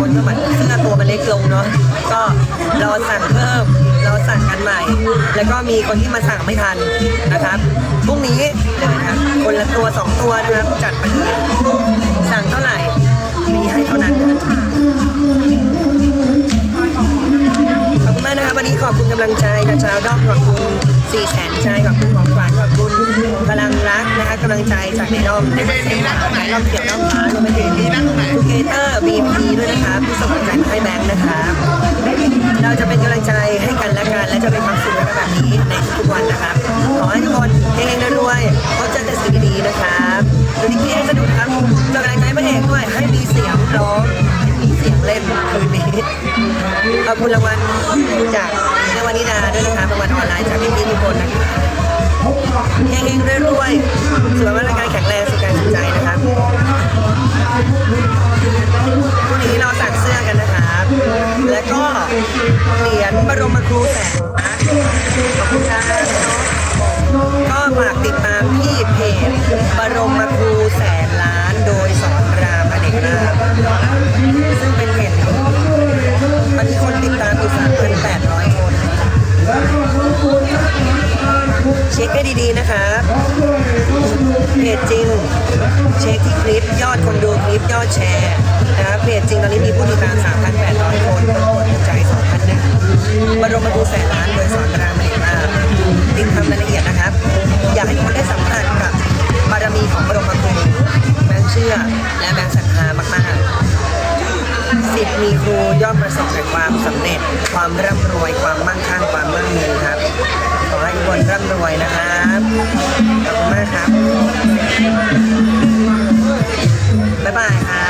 คนก็เหมือนเสื้อตัวมันเล็กลงเนาะก็รอสั่งเพิ่มรอสั่งกันใหม่ แล้วก็มีคนที่มาสั่งไม่ทันนะครับพรุ่งนี้นะครับคนละตัวสองตัวนะครับจัดไปเลยสั่งเท่าไหร่มีให้เท่านั้นนะครับขอบคุณมากนะครับวันนี้ขอบคุณกำลังใจจากชาวด้อมขอบคุณสี่แสนใจขอบคุณของขวัญขอบคุณ กนะคะกำลังใจจากในด้อมในประเทศไทยด้อมเกี่ยวด้อมฟ้ารวมไปถึงทูเกเตอร์บีพีด้วยนะครับที่ส่งกำลังใจมาให้แบงค์นะครับเราจะเป็นกำลังใจให้กันและกัน และจะเป็นความสุขกันแบบนี้ในทุกๆวันนะครับขอให้ทุกคนเฮงๆรวยๆพบเจอแต่สิ่งดีๆนะครับดูดีๆให้สนุกนะครับเป็นกำลังใจให้พระเอกด้วยให้มีเสียงร้องมีเสียงเล่นคืนนี้ขอบคุณรางวัลจากในวันนิดาด้วยนะครับรางวัลออนไลน์จากพี่ๆทุกคนนะครับ เฮงๆรวยๆสุขภาพร่างกายแข็งแรงสุขกายสุขใจนะคะวันนี้เราสั่งเสื้อกันนะคะแล้วก็เหรียญบรมครูแสงขอบคุณค่ะ ดีนะครับเพจจริง เช็คที่คลิปยอดคนดูคลิปยอดแชร์นะครับเพจจริงตอนนี้มีผู้ติดตาม 3,800 คนกดใจ2,001บรมครูแสนล้านโดยสอนรามเอกลาภติดทำรายละเอียดนะครับ อยากให้ทุกคนได้สัมผัสกับบารมีของบรมครูแบงเชื่อและแบงศรัทธามากๆสิทธิ์มีครูย่อมประสบแต่ความสำเร็จ ความร่ำรวยความมั่งคั่งความมั่งมีครับขอให้ทุกคนร่ำรวยนะครับ ขอบคุณมากครับ บ๊ายบายครั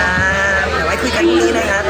บเดี๋ยวไว้คุยกันพรุ่งนี้นะครับ